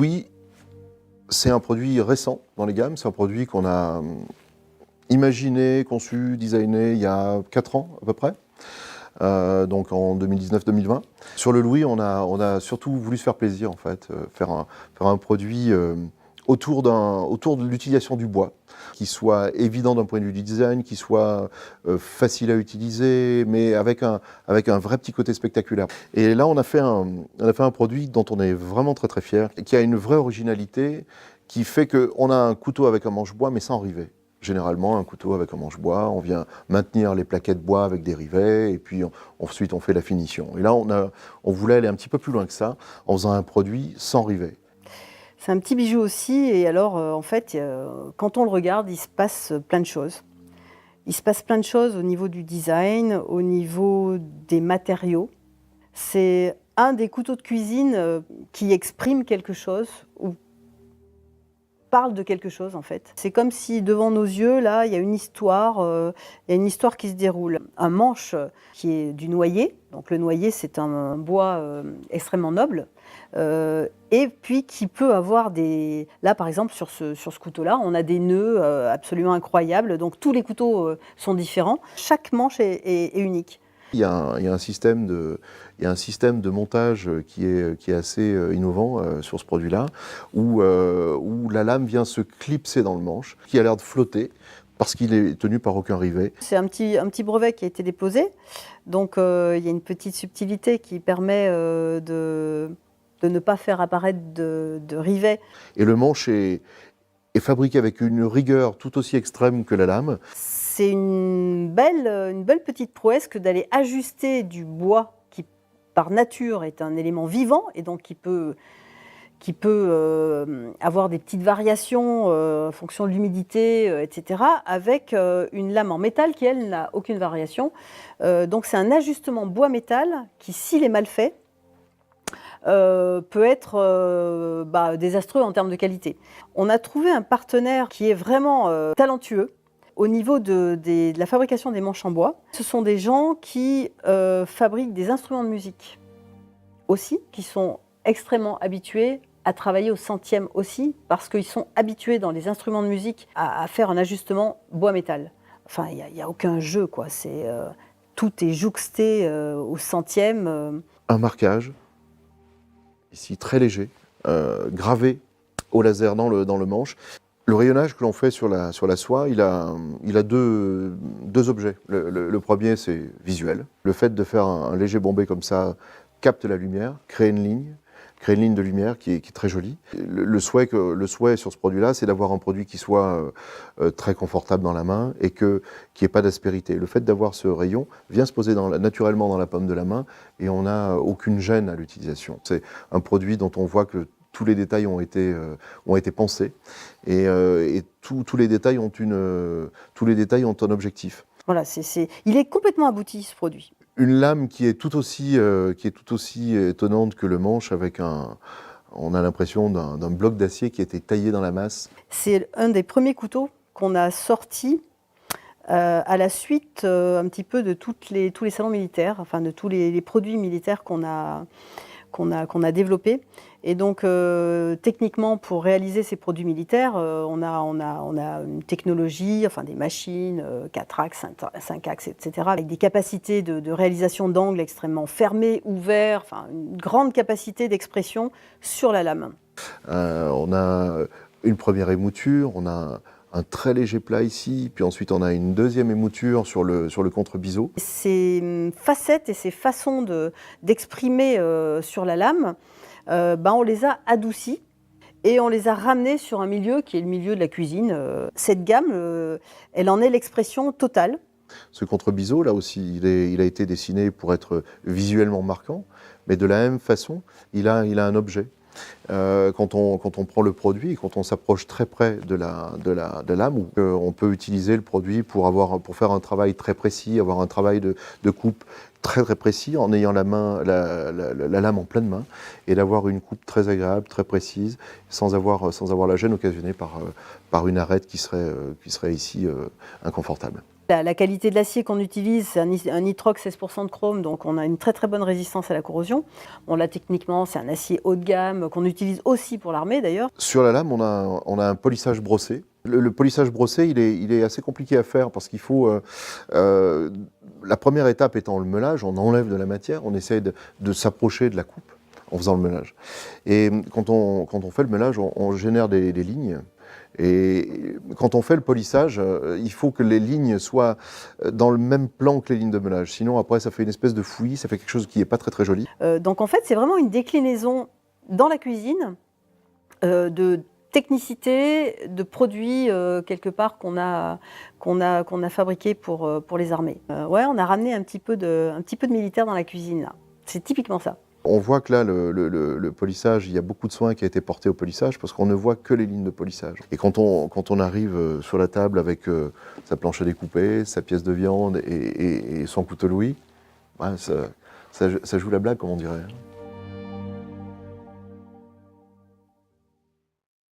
Louis, c'est un produit récent dans les gammes. C'est un produit qu'on a hum, imaginé, conçu, designé il y a 4 ans à peu près. Euh, donc en 2019-2020. Sur le Louis, on a, surtout voulu se faire plaisir en fait, euh, faire, un, faire un produit euh, autour, autour de l'utilisation du bois, qui soit évident d'un point de vue du design, qui soit euh, facile à utiliser, mais avec un, avec un vrai petit côté spectaculaire. Et là, on a, fait un, on a fait un produit dont on est vraiment très très fier, qui a une vraie originalité, qui fait qu'on a un couteau avec un manche-bois, mais sans rivet. Généralement, un couteau avec un manche-bois, on vient maintenir les plaquettes bois avec des rivets, et puis ensuite on fait la finition. Et là, on, a, on voulait aller un petit peu plus loin que ça, en faisant un produit sans rivet. C'est un petit bijou aussi, et alors euh, en fait, euh, quand on le regarde, il se passe plein de choses. Il se passe plein de choses au niveau du design, au niveau des matériaux. C'est un des couteaux de cuisine euh, qui exprime quelque chose parle de quelque chose en fait. C'est comme si devant nos yeux, là, il y a une histoire, euh, y a une histoire qui se déroule. Un manche qui est du noyer, donc le noyer c'est un bois euh, extrêmement noble, euh, et puis qui peut avoir des... Là par exemple sur ce, sur ce couteau-là, on a des nœuds absolument incroyables, donc tous les couteaux sont différents, chaque manche est unique. Il y, a un, il y a un système de, il y a un système de montage qui est, qui est assez euh, innovant euh, sur ce produit-là, où, euh, où la lame vient se clipser dans le manche, qui a l'air de flotter, parce qu'il est tenu par aucun rivet. C'est un petit, un petit brevet qui a été déposé, donc euh, il y a une petite subtilité qui permet de, de ne pas faire apparaître de, de rivet. Et le manche est, est fabriqué avec une rigueur tout aussi extrême que la lame. C'est une belle, une belle petite prouesse que d'aller ajuster du bois qui, par nature, est un élément vivant et donc qui peut, euh, avoir des petites variations euh, en fonction de l'humidité, euh, etc., avec euh, une lame en métal qui, elle, n'a aucune variation. Euh, donc c'est un ajustement bois-métal qui, s'il est mal fait, euh, peut être euh, bah, désastreux en termes de qualité. On a trouvé un partenaire qui est vraiment euh, talentueux au niveau de, la fabrication des manches en bois. Ce sont des gens qui euh, fabriquent des instruments de musique aussi, qui sont extrêmement habitués à travailler au centième aussi, parce qu'ils sont habitués dans les instruments de musique à, faire un ajustement bois-métal. Enfin, il n'y a, aucun jeu, quoi. C'est, euh, tout est jouxté euh, au centième. Un marquage, ici très léger, gravé au laser dans le, dans le manche. Le rayonnage que l'on fait sur la, sur la soie, il a, il a deux, deux objets. Le, premier, c'est visuel. Le fait de faire un, léger bombé comme ça capte la lumière, crée une ligne, crée une ligne de lumière qui est, très jolie. Le, souhait, que, le souhait sur ce produit-là, c'est d'avoir un produit qui soit euh, euh, très confortable dans la main et que, qui n'ait pas d'aspérité. Le fait d'avoir ce rayon vient se poser naturellement dans la paume de la main et on n'a aucune gêne à l'utilisation. C'est un produit dont on voit que tous les détails ont été, euh, ont été pensés et, euh, et tous- tous les détails ont une, euh, tous les détails ont un objectif. Voilà, c'est, il est complètement abouti, ce produit. Une lame qui est tout aussi, euh, qui est tout aussi étonnante que le manche avec un, on a l'impression d'un d'un bloc d'acier qui a été taillé dans la masse. C'est un des premiers couteaux qu'on a sorti euh, à la suite euh, un petit peu de toutes les, tous les salons militaires, enfin de tous les, les produits militaires qu'on a, qu'on a, a développés. Et donc, euh, techniquement, pour réaliser ces produits militaires, euh, on, a, on, a, on a une technologie, enfin des machines, euh, 4 axes, 5 axes, etc., avec des capacités de, de réalisation d'angles extrêmement fermés, ouverts, enfin une grande capacité d'expression sur la lame. Euh, on a une première émouture, on a un très léger plat ici, puis ensuite on a une deuxième émouture sur le, sur le contre-biseau. Ces hum, facettes et ces façons de- d'exprimer euh, sur la lame, euh, ben, on les a adoucies et on les a ramenées sur un milieu qui est le milieu de la cuisine. Euh, Cette gamme, euh, elle en est l'expression totale. Ce contre-biseau, là aussi, il, est- il a été dessiné pour être visuellement marquant, mais de la même façon, il a, il a un objet. Euh, quand, on, quand on prend le produit, quand on s'approche très près de la, de la, de lame, on peut utiliser le produit pour, avoir, pour faire un travail très précis, avoir un travail de, de coupe très très précis, en ayant la, main, la, la- la- la lame en pleine main, et d'avoir une coupe très agréable, très précise, sans avoir, sans avoir la gêne occasionnée par, euh, par une arête qui serait, euh, qui serait ici inconfortable. La, la qualité de l'acier qu'on utilise, c'est un, un nitrox 16% de chrome, donc on a une très très bonne résistance à la corrosion. Bon là techniquement c'est un acier haut de gamme qu'on utilise aussi pour l'armée d'ailleurs. Sur la lame, on a, un polissage brossé. Le, polissage brossé, il est, assez compliqué à faire parce qu'il faut. euh, euh, la première étape étant le meulage, on enlève de la matière, on essaye de, s'approcher de la coupe en faisant le meulage. Et quand on, fait le meulage, on, génère des lignes. Et quand on fait le polissage, euh, il faut que les lignes soient euh, dans le même plan que les lignes de meulage. Sinon, après, ça fait une espèce de fouillis, ça fait quelque chose qui n'est pas très très joli. Euh, donc en fait c'est vraiment une déclinaison dans la cuisine de technicité, de produits quelque part qu'on a, qu'on a, qu'on a fabriqués pour, pour les armées. Ouais, on a ramené un petit peu de, un petit peu de militaire dans la cuisine là. C'est typiquement ça. On voit que là, le, polissage, il y a beaucoup de soins qui a été porté au polissage parce qu'on ne voit que les lignes de polissage. Et quand on, quand on arrive euh, sur la table avec euh, sa planche à découper, sa pièce de viande et, son couteau Louis, ouais, ça, ça- ça joue la blague, comme on dirait.